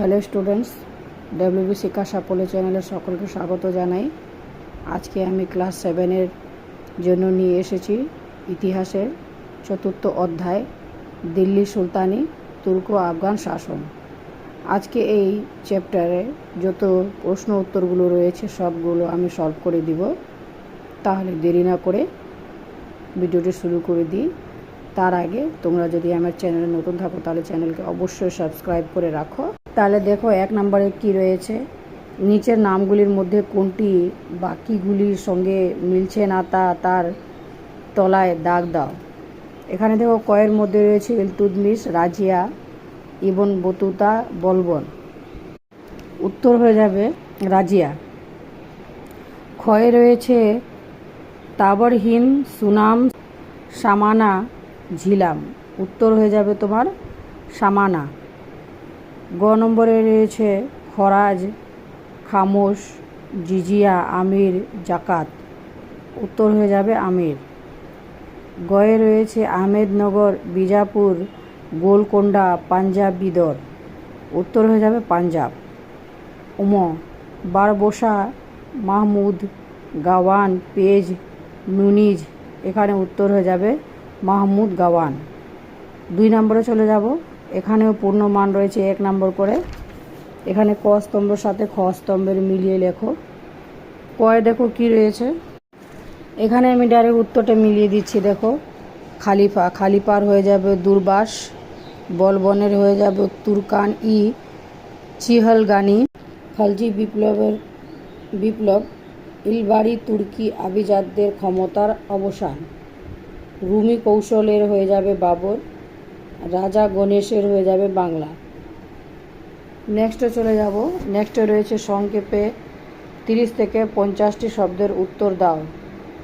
Hello students WB শিক্ষা সাফল্য চ্যানেলে সকলকে স্বাগত জানাই। আজকে আমি ক্লাস সেভেনের জন্য নিয়ে এসেছি ইতিহাসের চতুর্থ অধ্যায়, দিল্লি সুলতানি, তুর্ক আফগান শাসন। আজকে এই চ্যাপ্টারে যত প্রশ্ন উত্তরগুলো রয়েছে সবগুলো আমি সলভ করে দিব। তাহলে দেরি না করে ভিডিওটি শুরু করে দিই। তার আগে তোমরা যদি আমার চ্যানেলে নতুন থাকো, তাহলে চ্যানেলকে অবশ্যই সাবস্ক্রাইব করে রাখো। তাহলে দেখো এক নম্বরে কি রয়েছে? নিচের নামগুলির মধ্যে কোনটি বাকিগুলির সঙ্গে মিলছে না তা তার তলায় দাগ দাও। এখানে দেখো কয়ের মধ্যে রয়েছে ইলতুদমিস রাজিয়া, ইবন বতুতা, বলবন। উত্তর হয়ে যাবে রাজিয়া। ক্ষয়ে রয়েছে তাবরহীন, সুনাম, সামানা, ঝিলাম। উত্তর হয়ে যাবে তোমার সামানা। গ নম্বরে রয়েছে খরাজ, খামোশ, জিজিয়া, আমির, জাকাত। উত্তর হয়ে যাবে আমির। গয়ে রয়েছে আহমেদনগর, বিজাপুর, গোলকোন্ডা, পাঞ্জাব, বিদর। উত্তর হয়ে যাবে পাঞ্জাব। উম, Barbosa, Mahmud, Gawan, Paes, Nuniz. এখানে উত্তর হয়ে যাবে মাহমুদ গাওয়ান। দুই নম্বরে চলে যাব এখানেও পূর্ণ মান রয়েছে এক নম্বর করে। এখানে ক স্তম্ভের সাথে খ স্তম্ভের মিলিয়ে লেখো। কয় দেখো কি রয়েছে? এখানে আমি ডাইরেক্ট উত্তরটা মিলিয়ে দিচ্ছি, দেখো। খালিফা, খালিফার হয়ে যাবে দুর্বাস, বলবনের হয়ে যাবে তুরকান ই, চিহলগানি, খালজি বিপ্লবের বিপ্লব, ইলবাড়ি তুর্কি আভিজাতদের ক্ষমতার অবসান, রুমি কৌশলের হয়ে যাবে বাবর রাজা গণেশের হয়ে যাবে বাংলা। নেক্সটে চলে যাব। নেক্সটে রয়েছে সংক্ষেপে তিরিশ থেকে পঞ্চাশটি শব্দের উত্তর দাও।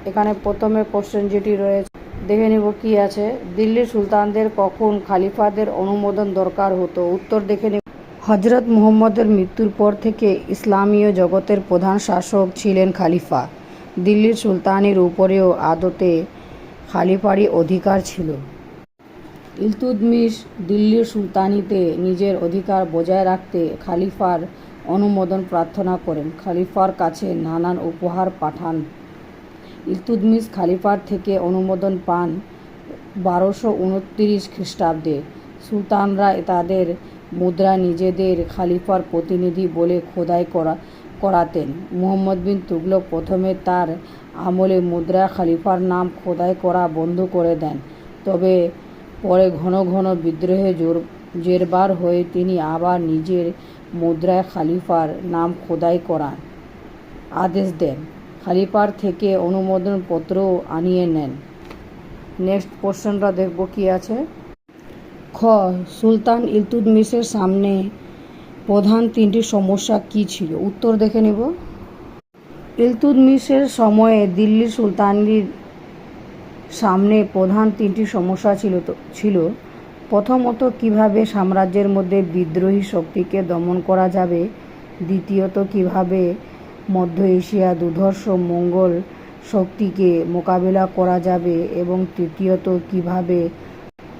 এখানে প্রথমে কোশ্চেন যেটি রয়েছে, দেখে নিব কি আছে। দিল্লির সুলতানদের কখন খালিফাদের অনুমোদন দরকার হতো? উত্তর দেখে নিব। হজরত মুহম্মদের মৃত্যুর পর থেকে ইসলামীয় জগতের প্রধান শাসক ছিলেন খালিফা। দিল্লির সুলতানের উপরেও আদতে খালিফারই অধিকার ছিল। ইলতুদমিশ দিল্লির সুলতানিতে নিজের অধিকার বজায় রাখতে খালিফার অনুমোদন প্রার্থনা করেন। খালিফার কাছে নানান উপহার পাঠান। ইলতুদমিশ খালিফার থেকে অনুমোদন পান বারোশো উনত্রিশ খ্রিস্টাব্দে। সুলতানরা তাদের মুদ্রা নিজেদের খালিফার প্রতিনিধি বলে খোদাই করা, করাতেন। মুহম্মদ বিন তুগলক প্রথমে তার আমলে মুদ্রা খালিফার নাম খোদাই করা বন্ধ করে দেন। তবে পরে ঘন ঘন বিদ্রোহে জোর জেরবার হয়ে তিনি আবার নিজের মুদ্রায় খালিফার নাম খোদাই করার আদেশ দেন। খালিফার থেকে অনুমোদন পত্রও আনিয়ে নেন। নেক্সট কোশ্চেনটা দেখব কি আছে। খ, সুলতান ইলতুদমিশের সামনে প্রধান তিনটি সমস্যা কি ছিল? উত্তর দেখে নিব। ইলতুদমিশের সময়ে দিল্লির সুলতানির সামনে প্রধান তিনটি সমস্যা ছিল তো, ছিল। প্রথমত, কীভাবে সাম্রাজ্যের মধ্যে বিদ্রোহী শক্তিকে দমন করা যাবে? দ্বিতীয়ত, কীভাবে মধ্য এশিয়া দুর্ধর্ষ মঙ্গল শক্তিকে মোকাবেলা করা যাবে? এবং তৃতীয়ত, কীভাবে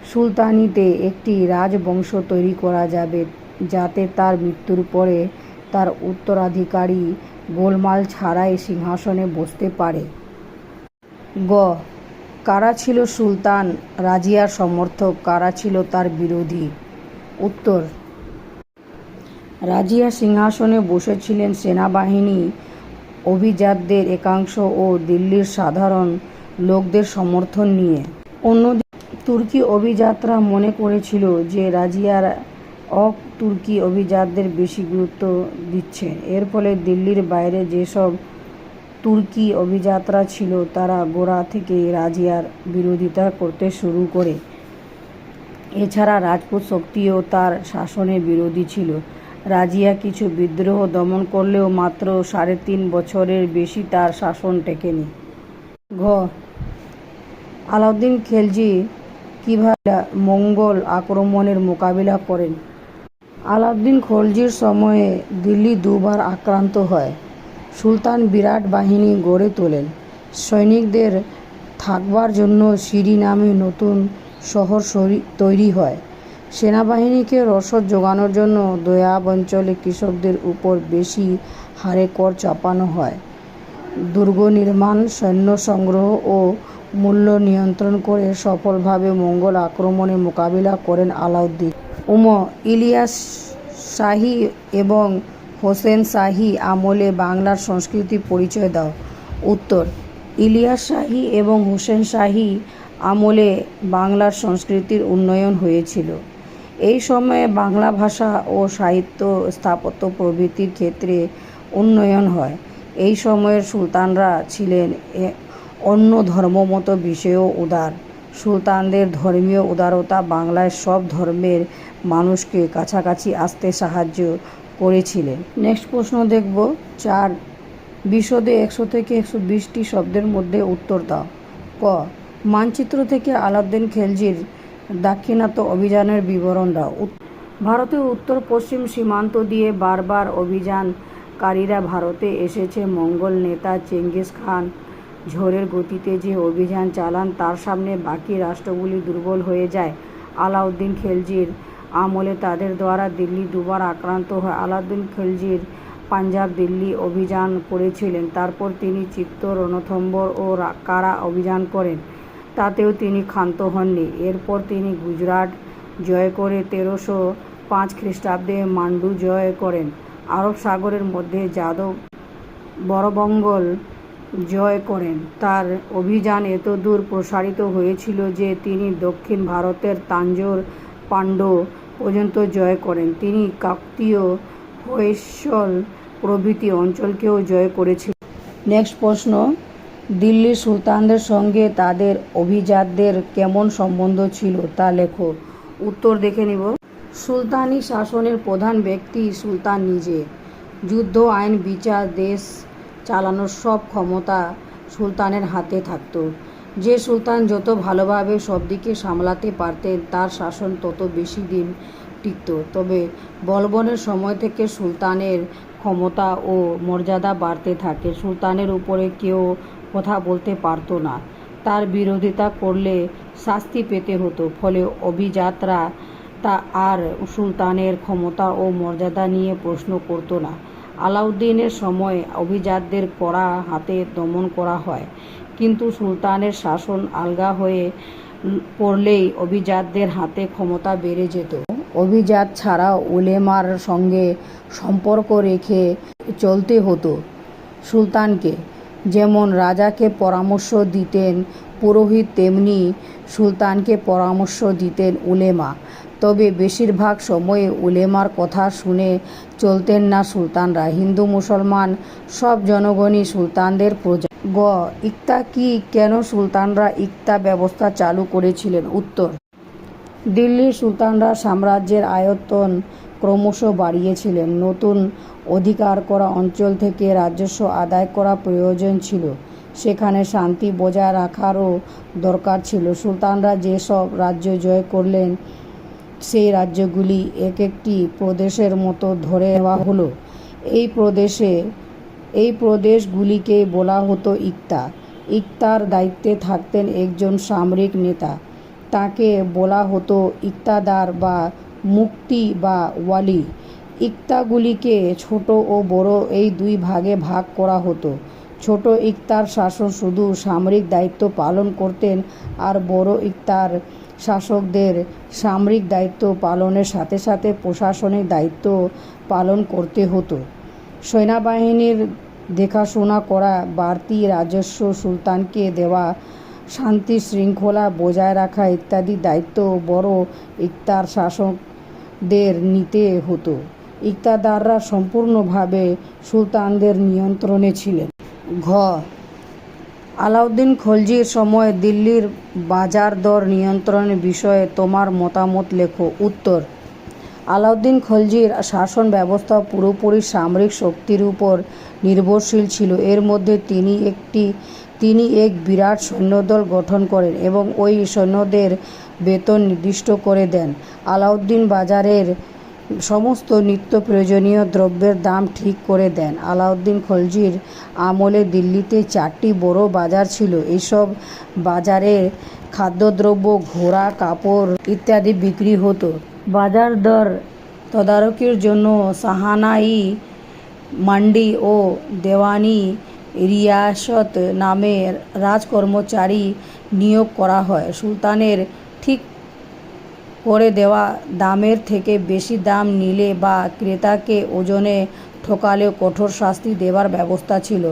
সুলতানিতে একটি রাজবংশ তৈরি করা যাবে, যাতে তার মৃত্যুর পরে তার উত্তরাধিকারী গোলমাল ছাড়াই সিংহাসনে বসতে পারে? গ কারা ছিল সুলতান? রাজিয়ার সমর্থক কারা ছিল তার বিরোধী? উত্তর। রাজিয়া সিংহাসনে বসেছিলেন সেনাবাহিনী, অভিজাতদের একাংশ ও দিল্লির সাধারণ লোকদের সমর্থন নিয়ে। অন্যদিকে তুর্কি অভিজাতরা মনে করেছিল যে রাজিয়ার অক তুর্কি অভিজাতদের বেশি গুরুত্ব দিচ্ছে এর ফলে দিল্লির বাইরে যেসব তুর্কি অভিযাত্রা ছিল, তারা গোড়া থেকে রাজিয়ার বিরোধিতা করতে শুরু করে। এছাড়া রাজপুত শক্তিও তার শাসনের বিরোধী ছিল। রাজিয়া কিছু বিদ্রোহ দমন করলেও মাত্র সাড়ে তিন বছরের বেশি তার শাসন টেকেনি। ঘ, আলাউদ্দিন খেলজি কীভাবে মঙ্গল আক্রমণের মোকাবিলা করেন? আলাউদ্দিন খলজির সময়ে দিল্লি দুবার আক্রান্ত হয়। সুলতান বিরাট বাহিনী গড়ে তোলেন। সৈনিকদের থাকবার জন্য সিরি নামে নতুন শহর তৈরি হয়। সেনাবাহিনীকে রসদ যোগানোর জন্য দোয়াব অঞ্চলে কৃষকদের উপর বেশি হারে কর চাপানো হয়। দুর্গ নির্মাণ, সৈন্য সংগ্রহ ও মূল্য নিয়ন্ত্রণ করে সফলভাবে মঙ্গল আক্রমণে মোকাবিলা করেন আলাউদ্দিন। উম ইলিয়াস শাহী এবং হোসেন শাহী আমলে বাংলার সংস্কৃতি পরিচয় দাও। উত্তর, ইলিয়াস শাহী এবং হোসেন শাহী আমলে বাংলার সংস্কৃতির উন্নয়ন হয়েছিল। এই সময়ে বাংলা ভাষা ও সাহিত্য স্থাপত্য প্রভৃতির ক্ষেত্রে উন্নয়ন হয়। এই সময়ের সুলতানরা ছিলেন অন্য ধর্মমত বিষয়েও উদার। সুলতানদের ধর্মীয় উদারতা বাংলায় সব ধর্মের মানুষকে কাছাকাছি আসতে সাহায্য করেছিলেন। নেক্সট প্রশ্ন দেখব, চার, বিশদে একশো থেকে একশো বিশটি শব্দের মধ্যে উত্তর দাও। ক, মানচিত্র থেকে আলাউদ্দিন খেলজির দাক্ষিণাত্য অভিযানের বিবরণ দাও। ভারতের উত্তর পশ্চিম সীমান্ত দিয়ে বারবার অভিযানকারীরা ভারতে এসেছে। মঙ্গল নেতা চেঙ্গিস খান ঝড়ের গতিতে যে অভিযান চালান, তার সামনে বাকি রাষ্ট্রগুলি দুর্বল হয়ে যায়। আলাউদ্দিন খেলজির আমলে তাদের দ্বারা দিল্লি দুবার আক্রান্ত হয় আলাউদ্দিন খিলজির পাঞ্জাব দিল্লি অভিযান করেছিলেন। তারপর তিনি চিত্তর রণথম্বর ও কারা অভিযান করেন। তাতেও তিনি ক্ষান্ত হননি। এরপর তিনি গুজরাট জয় করে তেরোশো পাঁচ খ্রিস্টাব্দে মান্ডু জয় করেন। আরব সাগরের মধ্যে যাদব বড়বঙ্গল জয় করেন। তার অভিযান এতদূর প্রসারিত হয়েছিল যে তিনি দক্ষিণ ভারতের তাঞ্জোর পাণ্ড পর্যন্ত জয় করেন। তিনি কাকতীয় হৈসল প্রভৃতি অঞ্চলকেও জয় করেছিলেন। নেক্সট প্রশ্ন দিল্লির সুলতানদের সঙ্গে তাদের অভিজাতদের কেমন সম্বন্ধ ছিল তা লেখো। উত্তর দেখে নিব। সুলতানি শাসনের প্রধান ব্যক্তি সুলতান নিজে। যুদ্ধ, আইন, বিচার, দেশ চালানোর সব ক্ষমতা সুলতানের হাতে থাকতো। যে সুলতান যত ভালোভাবে সব দিকে সামলাতে পারতেন, তার শাসন তত বেশি দিন টিকত। তবে বলবনের সময় থেকে সুলতানের ক্ষমতা ও মর্যাদা বাড়তে থাকে। সুলতানের উপরে কেউ কথা বলতে পারতো না। তার বিরোধিতা করলে শাস্তি পেতে হতো। ফলে অভিজাতরা তা আর সুলতানের ক্ষমতা ও মর্যাদা নিয়ে প্রশ্ন করতো না। আলাউদ্দিনের সময় অভিজাতদের কড়া হাতে দমন করা হয়। কিন্তু সুলতানের শাসন আলগা হয়ে পড়লেই অভিজাতদের হাতে ক্ষমতা বেড়ে যেত। অভিজাত ছাড়াও উলেমার সঙ্গে সম্পর্ক রেখে চলতে হতো সুলতানকে। যেমন রাজাকে পরামর্শ দিতেন পুরোহিত, তেমনি সুলতানকে পরামর্শ দিতেন উলেমা। তবে বেশিরভাগ সময়ে উলেমার কথা শুনে চলতেন না সুলতানরা। হিন্দু, মুসলমান, সব জনগণই সুলতানদের প্রজা। গ, ইক্তা কি, কেন সুলতানরা ইক্তা ব্যবস্থা চালু করেছিলেন? উত্তর, দিল্লির সুলতানরা সাম্রাজ্যের আয়তন ক্রমশ বাড়িয়েছিলেন। নতুন অধিকার করা অঞ্চল থেকে রাজস্ব আদায় করা প্রয়োজন ছিল। সেখানে শান্তি বজায় রাখারও দরকার ছিল। সুলতানরা যেসব রাজ্য জয় করলেন, সেই রাজ্যগুলি এক একটি প্রদেশের মতো ধরে নেওয়া হলো। এই প্রদেশে এই প্রদেশগুলিকে বলা হতো ইক্তা। ইক্তার দায়িত্বে থাকতেন একজন সামরিক নেতা। তাকে বলা হতো ইক্তাদার বা মুক্তি বা ওয়ালি। ইক্তাগুলিকে ছোট ও বড় এই দুই ভাগে ভাগ করা হতো। ছোট ইক্তার শাসক শুধু সামরিক দায়িত্ব পালন করতেন আর বড় ইক্তার শাসকদের সামরিক দায়িত্ব পালনের সাথে সাথে প্রশাসনিক দায়িত্ব পালন করতে হতো। সেনাবাহিনীর দেখাশোনা করা বাড়তি রাজস্ব সুলতানকে দেওয়া, শান্তি শৃঙ্খলা বজায় রাখা ইত্যাদি দায়িত্ব বড় ইকতার শাসকদের নিতে হতো। ইকতাদাররা সম্পূর্ণভাবে সুলতানদের নিয়ন্ত্রণে ছিলেন। ঘ. আলাউদ্দিন খলজির সময় দিল্লির বাজার দর নিয়ন্ত্রণের বিষয়ে তোমার মতামত লেখো। উত্তর আলাউদ্দিন খলজির শাসন ব্যবস্থা পুরোপুরি সামরিক শক্তির উপর নির্ভরশীল ছিল। এর মধ্যে তিনি একটি, তিনি এক বিরাট সৈন্যদল গঠন করেন এবং ওই সৈন্যদের বেতন নির্দিষ্ট করে দেন। আলাউদ্দিন বাজারের সমস্ত নিত্য প্রয়োজনীয় দ্রব্যের দাম ঠিক করে দেন। আলাউদ্দিন খলজির আমলে দিল্লিতে চারটি বড় বাজার ছিল। এইসব বাজারে খাদ্যদ্রব্য, ঘোড়া, কাপড় ইত্যাদি বিক্রি হতো। বাজার দর তদারকির জন্য সাহানাই, মান্ডি ও দেওয়ানি রিয়াসত নামে রাজকর্মচারী নিয়োগ করা হয়। সুলতানের ঠিক করে দেওয়া দামের থেকে বেশি দাম নিলে বা ক্রেতাকে ওজনে ঠকালেও কঠোর শাস্তি দেবার ব্যবস্থা ছিল।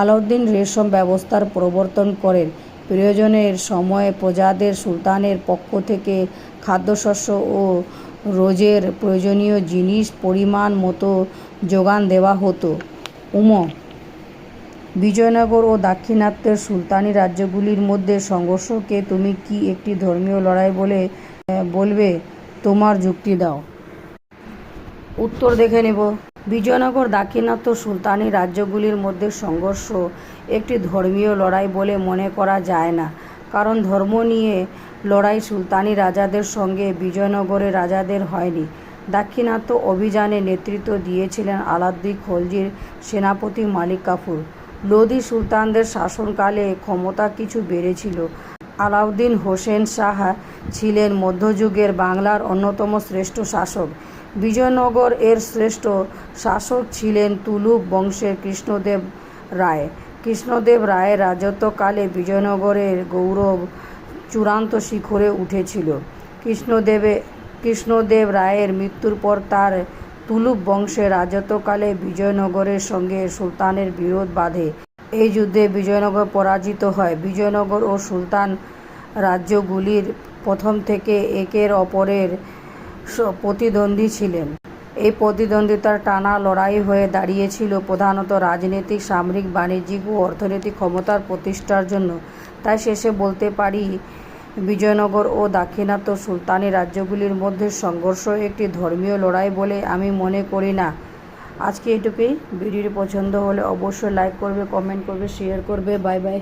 আলাউদ্দিন রেশম ব্যবস্থার প্রবর্তন করেন। প্রয়োজনের সময়ে প্রজাদের সুলতানের পক্ষ থেকে খাদ্যশস্য ও রোজের প্রয়োজনীয় জিনিস পরিমাণ মতো যোগান দেওয়া হতো। উম বিজয়নগর ও দাক্ষিণাত্যের সুলতানি রাজ্যগুলির মধ্যে সংঘর্ষকে তুমি কি একটি ধর্মীয় লড়াই বলে বলবে? তোমার যুক্তি দাও। উত্তর দেখে নেব। বিজয়নগর দাক্ষিণাত্য সুলতানি রাজ্যগুলির মধ্যে সংঘর্ষ একটি ধর্মীয় লড়াই বলে মনে করা যায় না। কারণ ধর্ম নিয়ে লড়াই সুলতানি রাজাদের সঙ্গে বিজয়নগরের রাজাদের হয়নি। দাক্ষিণাত্য অভিযানে নেতৃত্ব দিয়েছিলেন আলাদ্দিন খলজির সেনাপতি মালিক কাফুর। লোদি সুলতানদের শাসনকালে ক্ষমতা কিছু বেড়েছিল। আলাউদ্দিন হোসেন শাহ ছিলেন মধ্যযুগের বাংলার অন্যতম শ্রেষ্ঠ শাসক। বিজয়নগর এর শ্রেষ্ঠ শাসক ছিলেন তুলুক বংশের কৃষ্ণদেব রায়। কৃষ্ণদেব রায়ের রাজত্বকালে বিজয়নগরের গৌরব চূড়ান্ত শিখরে উঠেছিল। কৃষ্ণদেবে, কৃষ্ণদেব রায়ের মৃত্যুর পর তার তুলুক বংশের রাজত্বকালে বিজয়নগরের সঙ্গে সুলতানের বিরোধ বাধে। এই যুদ্ধে বিজয়নগর পরাজিত হয়। বিজয়নগর ও সুলতান রাজ্যগুলির প্রথম থেকে একের অপরের প্রতিদ্বন্দ্বী ছিলেন। এই প্রতিদ্বন্দ্বিতার টানা লড়াই হয়ে দাঁড়িয়েছিল প্রধানত রাজনৈতিক, সামরিক, বাণিজ্যিক ও অর্থনৈতিক ক্ষমতার প্রতিষ্ঠার জন্য। তাই শেষে বলতে পারি, বিজয়নগর ও দাক্ষিণাত্য সুলতানি রাজ্যগুলির মধ্যে সংঘর্ষ একটি ধর্মীয় লড়াই বলে আমি মনে করি না। আজকে এটুকুই। ভিডিওটি পছন্দ হলে অবশ্যই লাইক করবে কমেন্ট করবে শেয়ার করবে। Bye bye